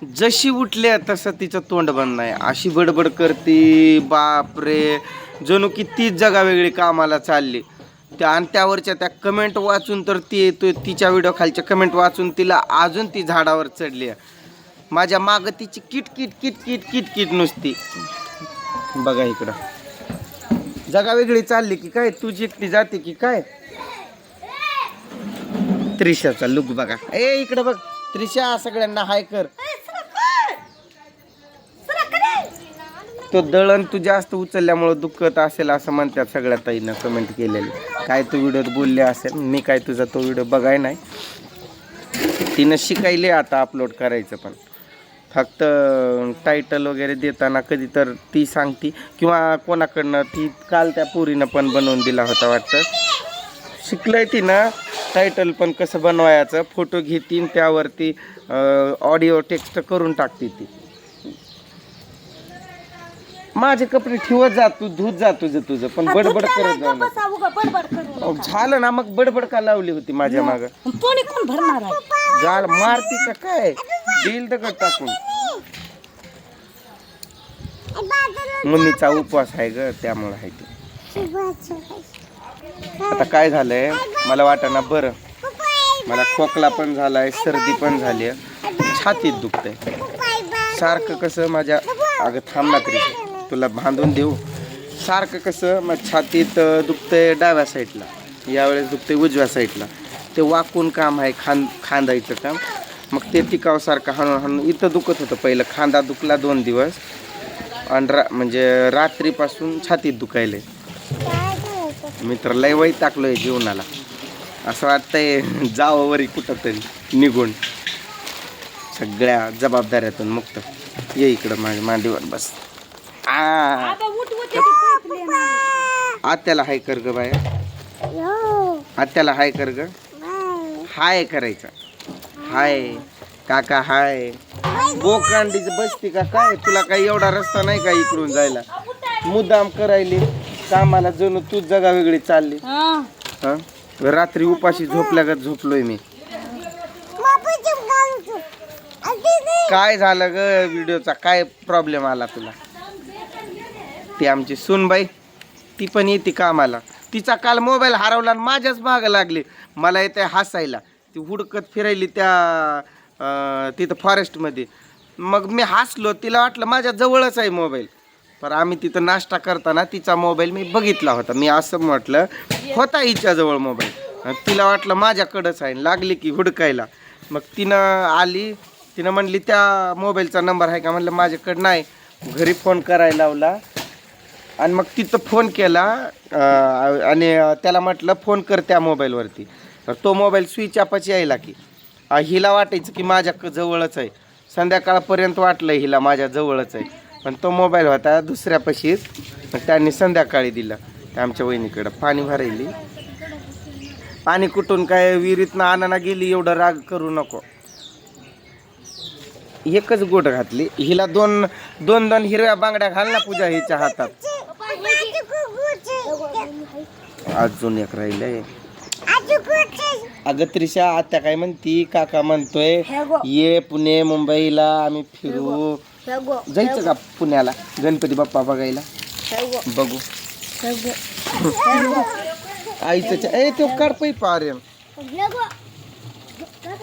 जशी उठली तसं तिचं तोंड बंद नाही. अशी बडबड करते बापरे. जणू की तीच जगा वेगळी कामाला चालली. त्या आणि त्यावरच्या त्या कमेंट वाचून तर ती तो तिच्या व्हिडिओ खालच्या कमेंट वाचून तिला अजून ती झाडावर चढली आहे. माझ्या मागं तिची किट किट किट किट किट किट नुसती. बघा इकडं. जगा वेगळी चालली की काय? तुझी एकटी जाते की काय? त्रिशाचा लुक बघा. ए इकडं बघ. त्रिशा सगळ्यांना हाय कर. तो दळण तू जास्त उचलल्यामुळं दुखत असेल असं म्हणतात सगळ्या ताईनं कमेंट केलेली. काय तू व्हिडिओत बोलले असेल? मी काय तुझा तो व्हिडिओ बघाय नाही. तिनं शिकायले आता अपलोड करायचं पण. फक्त टायटल वगैरे देताना कधी तर ती सांगती. किंवा कोणाकडनं ती काल त्या पोरीनं पण बनवून दिला होता वाटतं. शिकलंय तिनं. टायटल पण कसं बनवायचं फोटो घेतीन त्यावरती ऑडिओ टेक्स्ट करून टाकते ती. माझे कपडे ठेवत जा तू धुत जा तुझं तुझं. पण बडबड करत नको. अहो, झालं ना मग बडबड का लावली होती माझ्या माग? कोणी कोण भरणार आहे? झालं मारती का काय? देईल दगड टाकून. मुन्नीचा उपवास आहे ग त्यामुळे आहे ते. आता काय झालंय? मला वाटाणा बरं. मला खोकला पण झालाय सर्दी पण झाली छातीत दुखतंय. सारखं कसं माझ्या अगं थांब ना तरी तुला बांधून देऊ. सारखं कसं मग छातीत दुखतंय डाव्या साईडला. यावेळेस दुखतंय उजव्या साईडला. ते वाकून काम आहे खांद खांदायचं काम. मग ते टिकावसारखं हाणून हाणून इथं दुखत होतं पहिलं. खांदा दुखला दोन दिवस. आणि रा म्हणजे रात्रीपासून छातीत दुखायले मित्र तर लय वाईट टाकलोय जीवनाला. असं वाटतंय जावं वरी कुठं तरी निघून. सगळ्या जबाबदाऱ्यातून मुक्त. ये इकडं माझ्या मांडीवर बस. लेणार. आत्याला हाय कर ग बाया. आत्याला हाय कर ग. हाय करायचा. हाय. काका हाय. बोकांडीच बसती का काय? तुला काही एवढा रस्ता नाही का इकडून जायला? मुद्दाम करायली. कामाला जणू तूच जगा वेगळी चालली. हा. हं? रात्री उपाशी झोपल्यागत झोपलोय मी. काय झालं ग? व्हिडिओचा काय प्रॉब्लेम आला तुला? ती आमची सुनबाई. ती पण येते कामाला. तिचा काल मोबाईल हरवला आणि माझ्याच भाग लागली. मला येते हसायला. ती हुडकत फिरायली त्या तिथं फॉरेस्टमध्ये. मग मी हसलो तिला वाटलं माझ्या जवळच आहे मोबाईल. पर आम्ही तिथं नाश्ता करताना तिचा मोबाईल मी बघितला होता. मी असं म्हटलं होता हिच्याजवळ मोबाईल. तिला वाटलं माझ्याकडंच आहे. लागली की हुडकायला. मग तिनं आली. तिनं म्हणली त्या मोबाईलचा नंबर आहे का? म्हणलं माझ्याकडं नाही. घरी फोन करायला लावला. आणि मग तिथं फोन केला आणि त्याला म्हटलं फोन कर त्या मोबाईलवरती तर तो मोबाईल स्विच ऑफच यायला की हिला वाटायचं की माझ्या क- जवळच आहे. संध्याकाळपर्यंत वाटलं हिला माझ्या जवळच आहे. पण तो मोबाईल होता दुसऱ्यापाशीच. त्यांनी संध्याकाळी दिला. त्या आमच्या वहिनीकडं पाणी भरायली. पाणी कुठून काय विहिरीतनं आणायला गेली एवढं राग करू नको. एकच गोट घातली. हिला दोन दोन दोन हिरव्या बांगड्या घाल ना पूजा हिच्या हातात. अजून एक राहिलंय. अगं त्रिशा आता काय म्हणती? काका म्हणतोय. ये पुणे मुंबईला आम्ही फिरू. जायचं का पुण्याला? गणपती बाप्पा बघायला. बघू. आईचं ए तो काढ पै गो.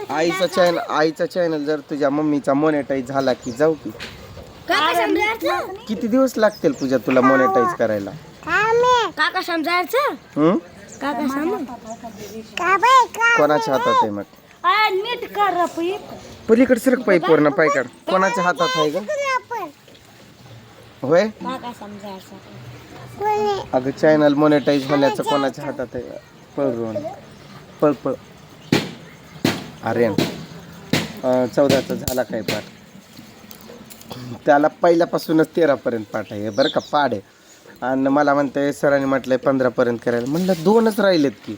आईचा चॅनल आईचा चॅनल जर तुझ्या मम्मीचा मोनेटाईज झाला की जाऊ की. किती दिवस लागतील पूजा तुला मोनेटाईज करायला? काका समजायचं हम्म काका समज कोणाच्या हातात आहे मग? नीट कर रे पै. पलीकडे सरक पाय पूर्ण पाय काढ. कोणाच्या हातात आहे ग? होय? काका समजायचं अगं चॅनल मोनेटाईज होण्याचं कोणाच्या हातात आहे पळ रोहन. पळ पळ. आर्यन अं, चौदाचा झाला काय पाठ? त्याला पहिल्यापासूनच तेरापर्यंत पाठ आहे. बरं का पाड आहे आणि मला म्हणतंय सरांनी म्हटलंय पंधरापर्यंत करायला. म्हणलं दोनच राहिलेत की.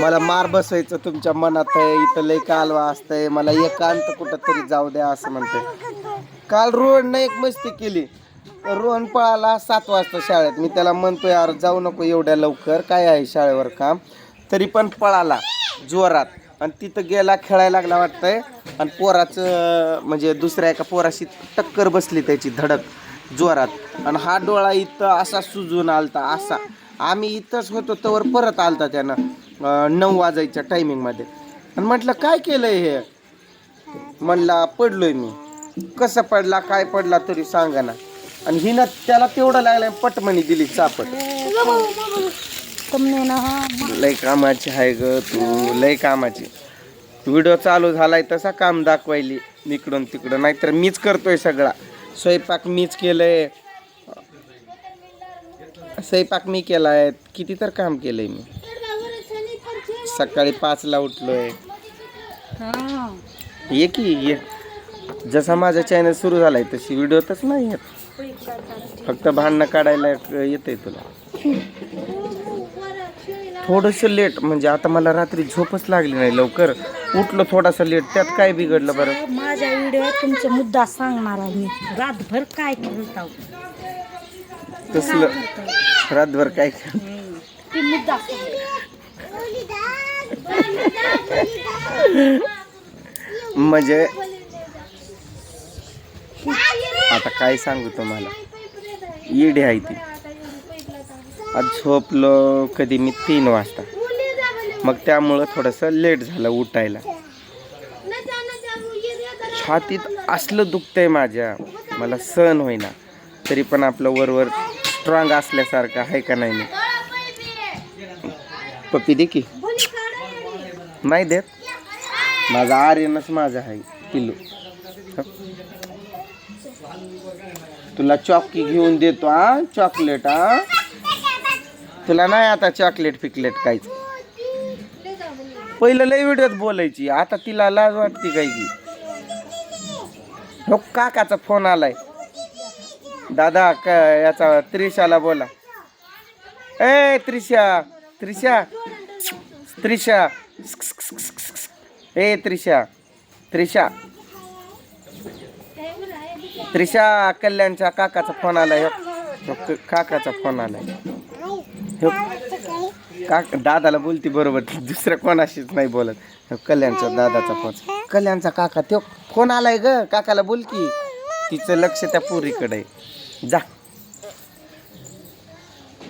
मला मार बसवायचं तुमच्या मनात आहे इथं लय कालवा असतंय मला एकांत कुठं तरी जाऊ द्या असं म्हणतंय काल रोहननं एक मस्ती केली. रोहन पळाला सात वाजता शाळेत. मी त्याला म्हणतोय यार जाऊ नको एवढ्या लवकर काय आहे शाळेवर काम? तरी पण पळाला जोरात. आणि तिथं गेला खेळायला लागला वाटतंय. आणि पोराचं म्हणजे दुसऱ्या एका पोराशी टक्कर बसली त्याची धडक. जोरात. आणि हा डोळा इथं असा सुजून आलता असा. आम्ही इथंच होतो तवर परत आलता त्यानं नऊ वाजायच्या टायमिंगमध्ये आणि म्हटलं काय केलंय हे? म्हणला पडलोय मी. कसं पडला काय पडला तरी सांगा ना. आणि हिनं त्याला तेवढं लागलं पटमणी दिली चापट. ना लय कामाची आहे ग तू लय कामाची. व्हिडिओ चालू झालाय तसा काम दाखवायली इकडून तिकडं नाहीतर मीच करतोय सगळा. स्वयंपाक मीच केलं आहे स्वयंपाक मी केला आहे. किती तर काम केलंय मी. सकाळी पाचला उठलोय. आहे ये की ये. जसा माझा चॅनल सुरू झालाय तशी व्हिडिओतच नाही येत. फक्त भांडणं काढायला येते तुला. थोडंसं लेट म्हणजे आता मला रात्री झोपच लागली नाही लवकर. उठलो थोडासा लेट त्यात काय बिघडलं बरं? माझ्या व्हिडिओत तुमचा मुद्दा सांगणार आहे मी. रातभर काय करत तसलं रातभर काय? ते मुद्दा म्हणजे? आता काय सांगू तुम्हाला? येडी आहे ती. आज झोपलो कधी मी तीन वाजता. मग त्यामुळं थोडंसं लेट झालं उठायला. छातीत असलं दुखतंय माझ्या. मला सहन होईना. तरी पण आपलं वरवर स्ट्रॉंग असल्यासारखं आहे का नाही मी? पप्पी दे की. नाही देत? माझा आर्यनच माझा आहे पिल्लू. तुला चॉकी घेऊन देतो हा? चॉकलेट हा? तुला नाही आता चॉकलेट फिकलेट काहीच पहिलं लय व्हिडिओत बोलायची. आता तिला लाज वाटते काय की हो काकाचा फोन आलाय. दादा क याचा त्रिशाला बोला. ए त्रिशा त्रिशा त्रिशा ए त्रिशा त्रिशा. त्रिशा कल्याणच्या काकाचा फोन आलाय. हो, काकाचा फोन आलाय. हो, का दादाला बोलती बरोबर दुसऱ्या कोणाशीच नाही बोलत. कल्याणचा दादाचा फोन. कल्याणचा काका तो फोन आलाय ग काकाला बोल की तिचं लक्ष त्या पोरीकडे आहे. जा.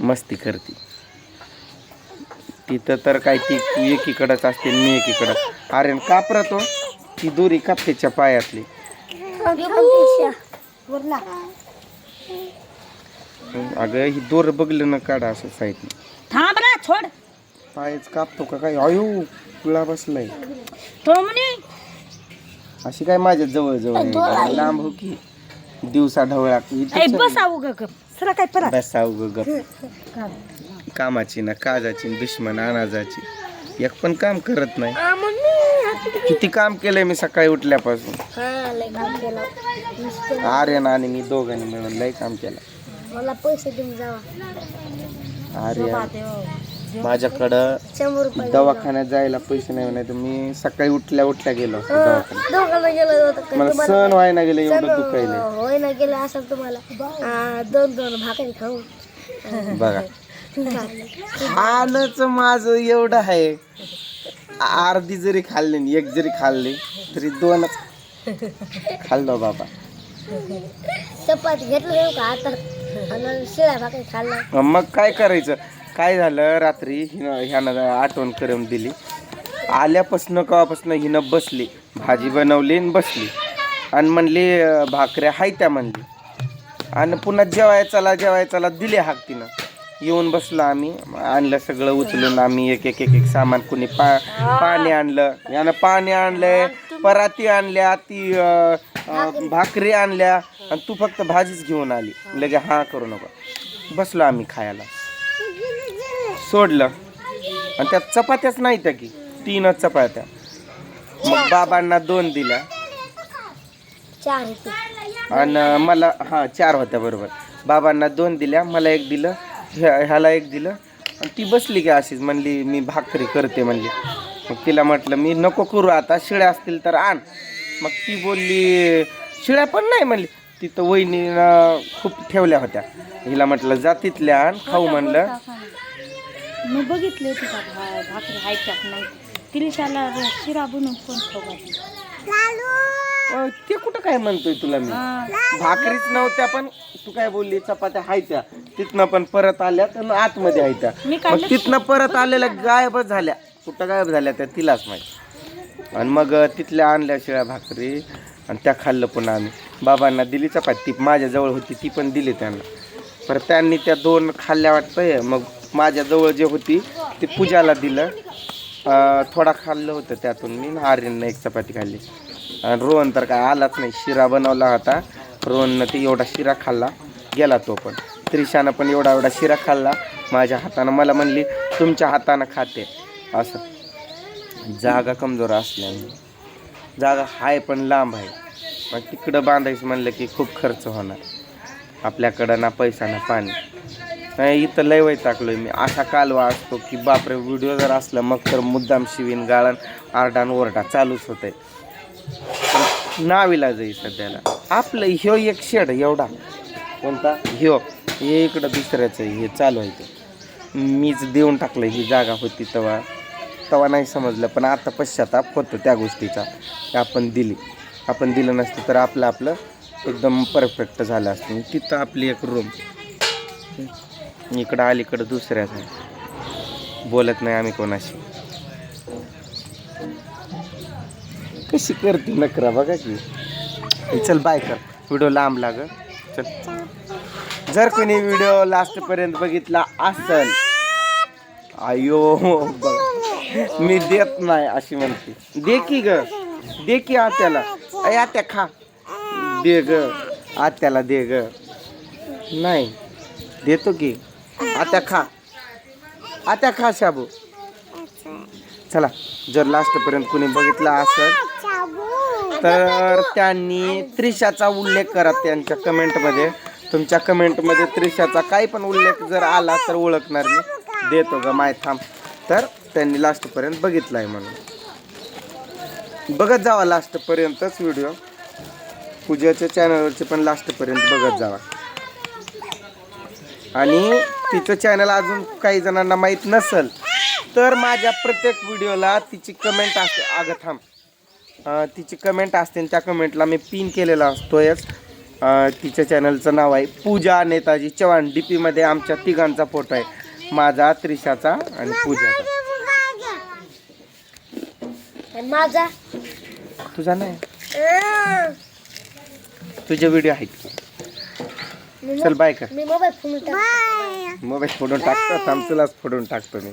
मस्ती करती. तिथं तर काय ती एकीकडंच असते मी एकीकडं. अरे कापरा तो हो? ती दोरी कापतेच्या पायातली. अगं ही दोर बघलं ना काढा असं साईडने. थांब ना छोड. पायच कापतो का काय? अयो तुला बसलाय. तो म्हणे अशी काय माझ्या जवळ जवळ लांब हो की. दिवसा ढवळा. ऐ बस आऊ ग ग सरा काय परत. बसाव ग गप. कामाची ना काजाची ना दुश्मन अनाजाची. एक पण काम करत नाही. किती काम केलंय मी सकाळी उठल्यापासून? आर्यन आणि मी दोघांनी मिळून लय काम केलं. मला पैसे देऊन जावा. आर्यन माझ्याकडं दवाखान्यात जायला पैसे नाही नाही तर मी सकाळी उठल्या उठल्या गेलो दवाखान्यात. मला सहन व्हायला गेलं एवढं दुखायला होय ना गेलं असं तुम्हाला. आ, दोन दोन भाकरी खाऊ. बघा. खाणंच माझं एवढं आहे. अर्धी जरी खाल्ली आणि एक जरी खाल्ली तरी दोनच. खाल्लो बाबा. चपाती घेतलं का आता? आणि भाकरी मग काय करायचं? काय झालं? रात्री हिनं ह्यानं आठवण करून दिली. आल्यापासनं कवापासनं हिनं बसली. भाजी बनवली आणि बसली. आणि म्हणली अं, भाकऱ्या हाय त्या म्हणली. आणि पुन्हा जेवाय चला जेवाय चला दिले हाक तिनं. येऊन बसलो आम्ही. आणलं सगळं उचलून आम्ही एक एक एक एक सामान कुणी पा पाणी आणलं. यानं पाणी आणलंय पराती आणल्या ती अं, अं, भाकरी आणल्या. आणि तू फक्त भाजीच घेऊन आली. लगे हा करू नको. बसलो आम्ही खायला. सोडलं. आणि त्यात चपात्याच नाही त्या की. तीनच चपात्या. मग बाबांना दोन दिल्या. आणि मला हा चार होत्या बरोबर. बाबांना दोन दिल्या मला एक दिलं ह्या- ह्याला एक दिलं. आणि ती बसली की अशीच म्हणली मी भाकरी करते म्हणली. मग तिला म्हटलं मी नको करू आता शिळ्या असतील तर आण. मग ती बोलली शिळ्या पण नाही म्हणली. तिथं वहिनीनं खूप ठेवल्या होत्या. हिला म्हटलं जा तिथल्या आण खाऊ म्हणलं. मी बघितले होते का? भा- भाकरी हाय का नाही. तिलिशाला शिरा बनवून कोण खाऊ अ, ते कुठं काय म्हणतोय तुला मी? भाकरीच नव्हत्या पण तू काय बोलली चपात्या हायत्या. तिथनं पण परत आल्या तर आतमध्ये हायत्या. मी मग काढलं तिथनं परत आलेल्या गायबच झाल्या. कुठं गायब झाल्या त्या तिलाच माहिती. आणि मग अ, तिथल्या आणल्या शिळ्या भाकरी आणि त्या खाल्लं पुन्हा आम्ही. बाबांना दिली चपाती. ती माझ्याजवळ होती ती पण दिली त्यांना. परत त्यांनी त्या दोन खाल्ल्या वाटतंय. मग माझ्याजवळ जे होती ती पूजाला दिलं. थोडा खाल्लं होतं त्यातून मी. आर्यननं एक चपाती खाल्ली. आणि रोहन तर काय आलाच नाही. शिरा बनवला होता. रोहननं ते एवढा शिरा खाल्ला. गेला तो पण. त्रिशानं पण एवढा एवढा शिरा खाल्ला. माझ्या हातानं. मला म्हणली तुमच्या हातानं खाते. असं. जागा कमजोर असल्याने जागा हाय पण लांब आहे. मग तिकडं बांधायचं म्हणलं की खूप खर्च होणार. आपल्याकडं ना पैसा ना पाणी. नाही इथं लय वय टाकलोय मी. असा कालवा असतो की बापरे व्हिडिओ जर असला मग तर मुद्दाम शिवीन गाळण आरडान ओरडा चालूच होतंय. नाविला जाई सध्याला. आपलं ह्यो एक शेड एवढा. कोणता? ह्यो. हे इकडं दुसऱ्याचं आहे, हे चालू आहे ते. मीच देऊन टाकलं ही जागा होती तेव्हा. तेव्हा नाही समजलं पण आता पश्चाताप होतो त्या गोष्टीचा. आपण दिली. आपण दिलं नसतं तर आपलं आपलं एकदम परफेक्ट झालं असतं. म्हणजे तिथं आपली एक रूम इकडं अलीकडं दुसऱ्याच आहे बोलत नाही आम्ही कोणाशी. कशी करते नकरा बघा की. चल बाय कर. व्हिडिओ लांब लाग. चल. जर कोणी व्हिडिओ लास्टपर्यंत बघितला असल. आयो बघ. मी देत नाही अशी म्हणते. दे की ग. दे की आत्याला. अय आत्या खा. दे ग. आत्याला दे ग. नाही. देतो की. आत्या खा. आत्या खा शाबू. चला जर लास्टपर्यंत कुणी बघितलं असेल तर त्यांनी त्रिशाचा उल्लेख करा त्यांच्या कमेंटमध्ये. तुमच्या कमेंटमध्ये त्रिशाचा काही पण उल्लेख जर आला तर ओळखणार मी. देतो ग माय थांब. तर त्यांनी लास्टपर्यंत बघितला आहे म्हणून. बघत जावा लास्टपर्यंतच व्हिडिओ पूजाच्या चॅनलवरचे पण लास्टपर्यंत बघत जावा. आणि तिचं चॅनल अजून काही जणांना माहीत नसेल तर माझ्या प्रत्येक व्हिडिओला तिची कमेंट असते अगं थांब. तिची कमेंट असते आणि त्या कमेंटला मी पिन केलेला असतोयच. तिच्या चॅनलचं नाव आहे पूजा नेताजी चव्हाण. डी पीमध्ये आमच्या तिघांचा फोटो आहे. माझा त्रिशाचा आणि पूजाचा. आणि माझा? तुझा नाही? तुझे व्हिडिओ आहेत. मी चल बाय कर. मी मोबाईल फोन मोबाईल फोडून टाकतो थांब तुलाच फोडून टाकतो मी.